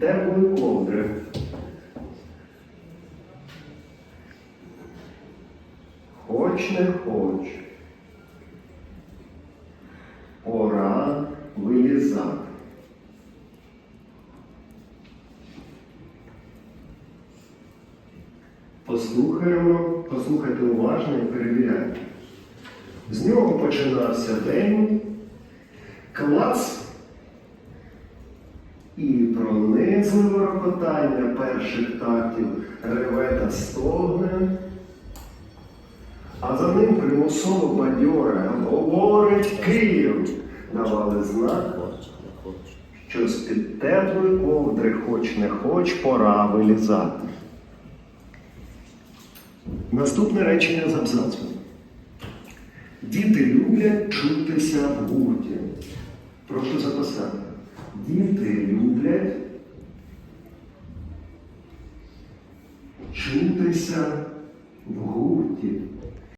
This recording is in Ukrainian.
теплої ковдри. Хоч не хоч. Пора вилізати. Послухаємо, послухайте уважно і перевіряйте. З нього починався день, клац і пронизливе рокотання перших тактів реве та стогне, а за ним примусово бадьоре говорить Київ, давали знак, що з-під теплої ковдри хоч не хоч пора вилізати. Наступне речення з абзацу. Діти люблять чутися в гурті. Прошу записати. Діти люблять чутися в гурті.